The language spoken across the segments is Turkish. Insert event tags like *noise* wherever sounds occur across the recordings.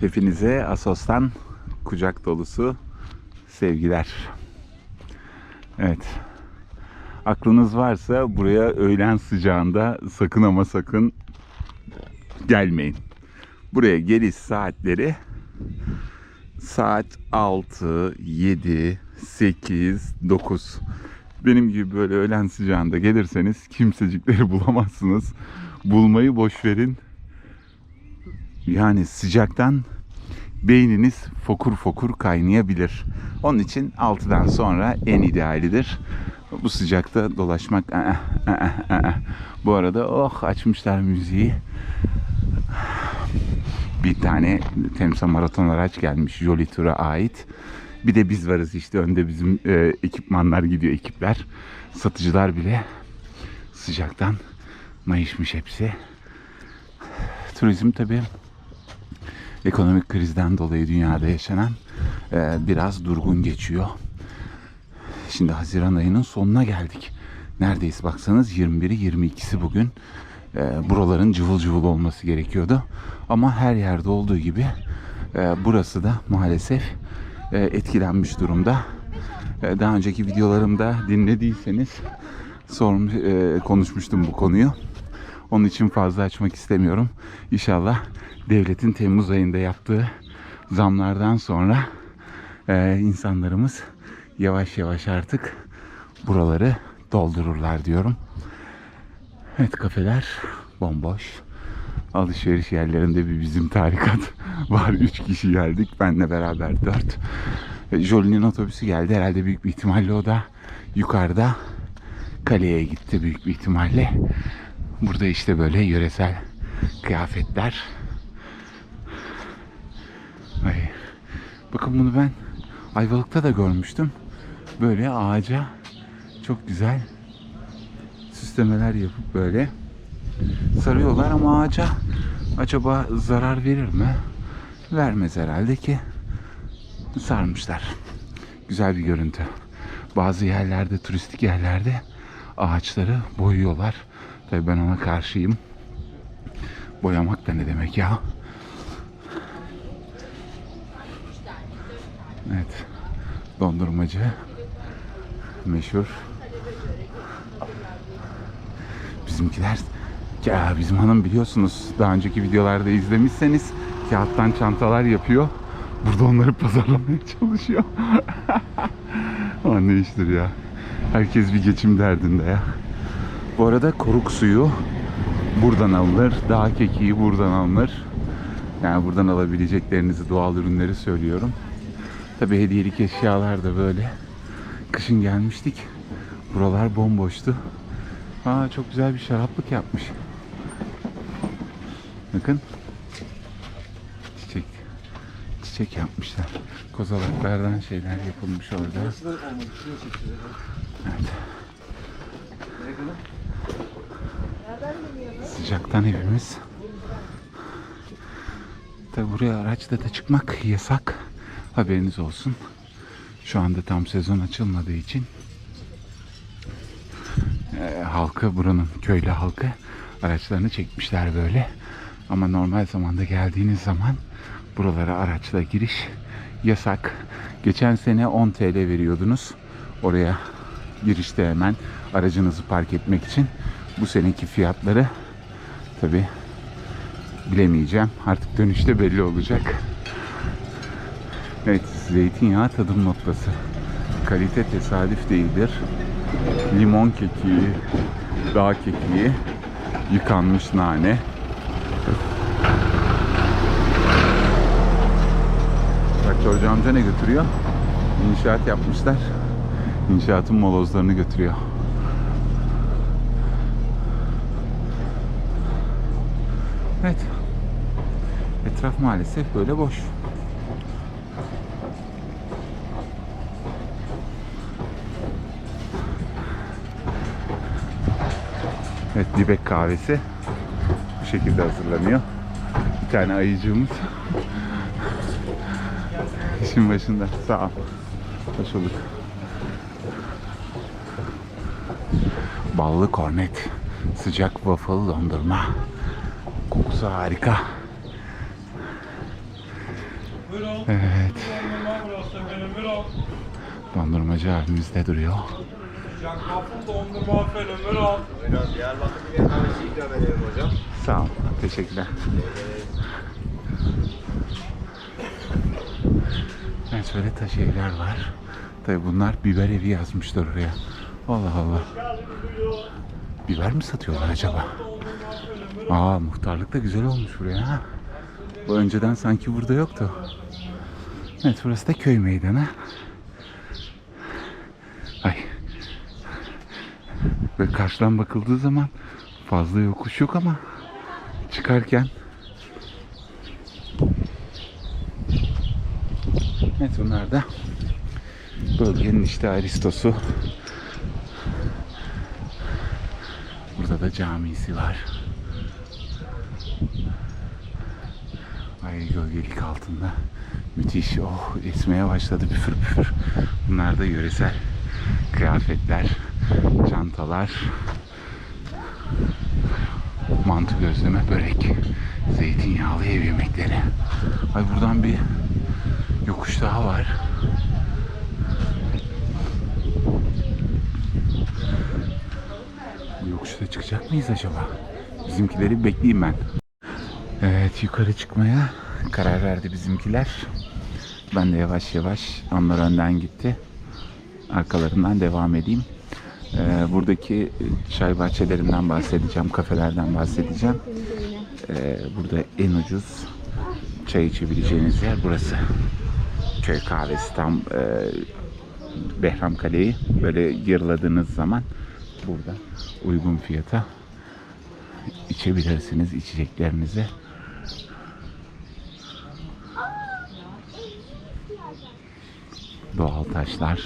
Hepinize Asos'tan kucak dolusu sevgiler. Evet. Aklınız varsa buraya öğlen sıcağında sakın ama sakın gelmeyin. Buraya geliş saatleri saat 6, 7, 8, 9. Benim gibi böyle öğlen sıcağında gelirseniz kimsecikleri *laughs* bulamazsınız. Bulmayı boş verin. Yani sıcaktan beyniniz fokur fokur kaynayabilir. Onun için 6'dan sonra en idealidir. Bu sıcakta dolaşmak. ı-ı, ı-ı, ı-ı. Bu arada oh açmışlar müziği. Bir tane Temsa Maraton araç gelmiş Jolly Tour'a ait. Bir de biz varız işte önde bizim e, ekipmanlar gidiyor ekipler. Satıcılar bile sıcaktan mayışmış hepsi. Turizm tabii ekonomik krizden dolayı dünyada yaşanan e, biraz durgun geçiyor. Şimdi Haziran ayının sonuna geldik. Neredeyse baksanız 21'i 22'si bugün. E, buraların cıvıl cıvıl olması gerekiyordu. Ama her yerde olduğu gibi e, burası da maalesef e, etkilenmiş durumda. E, daha önceki videolarımda dinlediyseniz sorun, e, konuşmuştum bu konuyu. Onun için fazla açmak istemiyorum. İnşallah devletin Temmuz ayında yaptığı zamlardan sonra e, insanlarımız yavaş yavaş artık buraları doldururlar diyorum. Evet kafeler bomboş. Alışveriş yerlerinde bir bizim tarikat *laughs* var. Üç kişi geldik. Benle beraber dört. E, Jolie'nin otobüsü geldi. Herhalde büyük bir ihtimalle o da yukarıda kaleye gitti büyük bir ihtimalle. Burada işte böyle yöresel kıyafetler. Ay. Bakın bunu ben Ayvalık'ta da görmüştüm. Böyle ağaca çok güzel süslemeler yapıp böyle sarıyorlar ama ağaca acaba zarar verir mi? Vermez herhalde ki sarmışlar. Güzel bir görüntü. Bazı yerlerde, turistik yerlerde ağaçları boyuyorlar. Tabii ben ona karşıyım. Boyamak da ne demek ya? Evet. Dondurmacı. Meşhur. Bizimkiler ya bizim hanım biliyorsunuz daha önceki videolarda izlemişseniz kağıttan çantalar yapıyor. Burada onları pazarlamaya *laughs* çalışıyor. *laughs* Ama ne iştir ya. Herkes bir geçim derdinde ya. Bu arada koruk suyu buradan alınır. Dağ kekiği buradan alınır. Yani buradan alabileceklerinizi doğal ürünleri söylüyorum. Tabi hediyelik eşyalar da böyle. Kışın gelmiştik. Buralar bomboştu. Aa çok güzel bir şaraplık yapmış. Bakın. Çiçek. Çiçek yapmışlar. Kozalaklardan şeyler yapılmış orada. Evet. Sıcaktan hepimiz. Tabi buraya araçla da çıkmak yasak. Haberiniz olsun. Şu anda tam sezon açılmadığı için e, halkı buranın köylü halkı araçlarını çekmişler böyle. Ama normal zamanda geldiğiniz zaman buralara araçla giriş yasak. Geçen sene 10 TL veriyordunuz. Oraya girişte hemen aracınızı park etmek için. Bu seneki fiyatları tabi bilemeyeceğim. Artık dönüşte belli olacak. Evet, zeytinyağı tadım noktası. Kalite tesadüf değildir. Limon kekiği, dağ kekiği, yıkanmış nane. Traktörcü amca ne götürüyor? İnşaat yapmışlar. İnşaatın molozlarını götürüyor. Evet. Etraf maalesef böyle boş. Evet dibek kahvesi bu şekilde hazırlanıyor. Bir tane ayıcığımız *laughs* işin başında. Sağ ol. Hoş bulduk. Ballı kornet. Sıcak waffle dondurma. Kokusu harika. Evet. Dondurmacı abimiz de duruyor. Can Kapı dondurma benim. Buyurun. Buyurun Diyarbakır bir kahvesi ikram edelim hocam. Sağ ol. Teşekkürler. Evet böyle taş evler var. Tabi bunlar biber evi yazmışlar oraya. Allah Allah. Biber mi satıyorlar acaba? Aa muhtarlık da güzel olmuş buraya ha. Bu önceden sanki burada yoktu. Evet burası da köy meydanı. Ve karşıdan bakıldığı zaman fazla yokuş yok ama çıkarken Evet bunlar da bölgenin işte Aristosu. Burada da camisi var. Ay gölgelik altında. Müthiş. Oh esmeye başladı püfür püfür. Bunlar da yöresel kıyafetler, çantalar, mantı gözleme, börek, zeytinyağlı ev yemekleri. Ay buradan bir yokuş daha var. Bu yokuşta çıkacak mıyız acaba? Bizimkileri bekleyeyim ben. Evet yukarı çıkmaya karar verdi bizimkiler. Ben de yavaş yavaş onlar önden gitti. Arkalarından devam edeyim. Ee, buradaki çay bahçelerinden bahsedeceğim, kafelerden bahsedeceğim. Ee, burada en ucuz çay içebileceğiniz yer burası. Köy kahvesi tam e, Behram Kale'yi böyle yırladığınız zaman burada uygun fiyata içebilirsiniz içeceklerinizi. Doğal taşlar.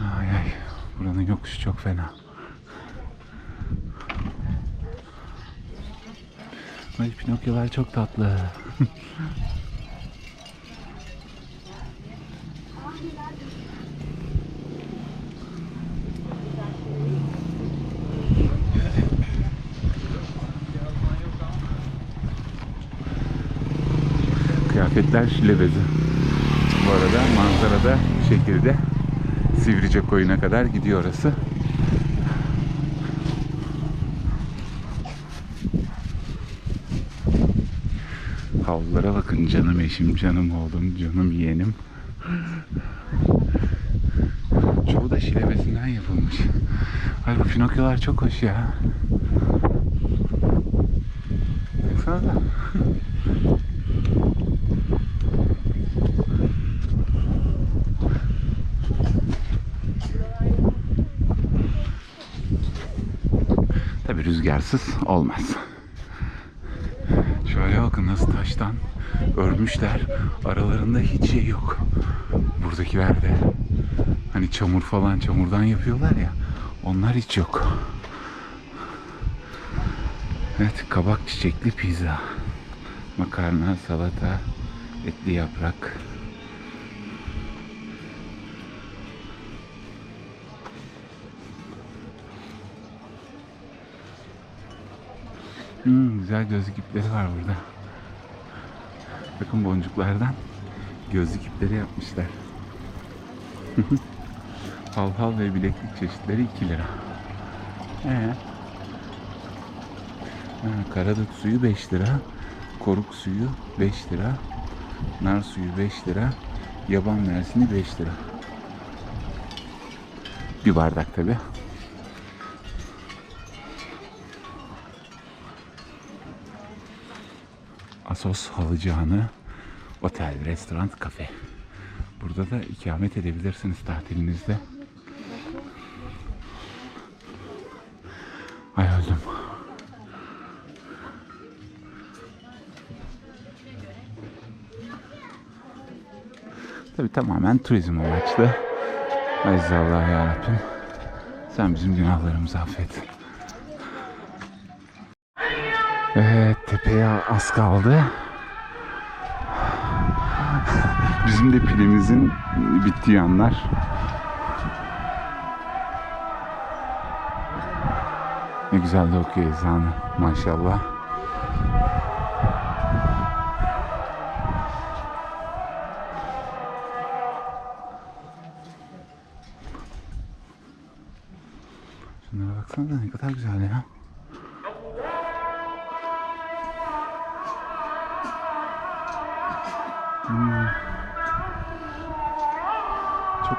Ay ay buranın yokuşu çok fena. Ay Pinokyolar çok tatlı. *laughs* Kıyafetler şile bezi. Bu arada manzarada bu şekilde Sivrice koyuna kadar gidiyor orası. Havlulara bakın canım eşim, canım oğlum, canım yeğenim. Çoğu da şilebesinden yapılmış. Ay bu Pinokyolar çok hoş ya. Baksana da. Tabi rüzgarsız olmaz. Şöyle bakın nasıl taştan örmüşler. Aralarında hiç şey yok. Buradakiler de hani çamur falan çamurdan yapıyorlar ya. Onlar hiç yok. Evet kabak çiçekli pizza. Makarna, salata, etli yaprak. Hmm, güzel gözlük ipleri var burada. Bakın boncuklardan gözlük ipleri yapmışlar. *laughs* Halhal ve bileklik çeşitleri 2 lira. Ee? Ha, karadut suyu 5 lira. Koruk suyu 5 lira. Nar suyu 5 lira. Yaban mersini 5 lira. Bir bardak tabi. Asos Halıcıhanı Otel, Restoran, Kafe. Burada da ikamet edebilirsiniz tatilinizde. Ay öldüm. Tabi tamamen turizm amaçlı. Aziz Allah ya Rabbim. Sen bizim günahlarımızı affet. Evet tepeye az kaldı. Bizim de pilimizin bittiği anlar. Ne güzel de okuyor ezanı maşallah. Şunlara baksana ne kadar güzel ya.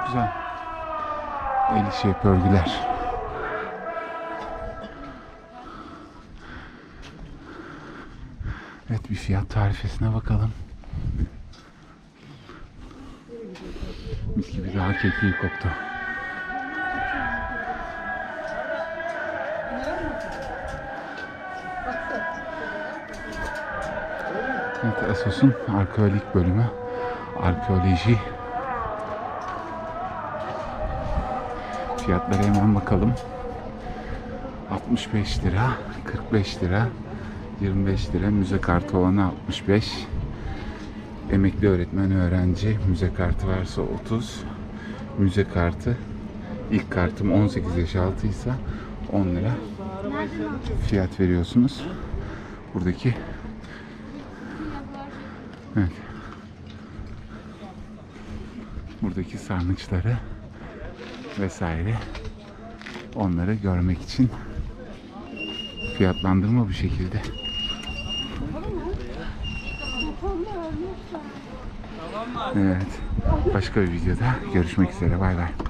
Güzel. El işi örgüler. Evet bir fiyat tarifesine bakalım. Mis gibi daha kekliği koktu. Evet, Asos'un arkeolojik bölümü. Arkeoloji. Fiyatlara hemen bakalım. 65 lira, 45 lira, 25 lira. Müze kartı olanı 65. Emekli öğretmen öğrenci müze kartı varsa 30. Müze kartı ilk kartım 18 yaş altıysa 10 lira fiyat veriyorsunuz. Buradaki Evet. Buradaki sarnıçları vesaire onları görmek için fiyatlandırma bu şekilde. Evet. Başka bir videoda görüşmek üzere. Bay bay.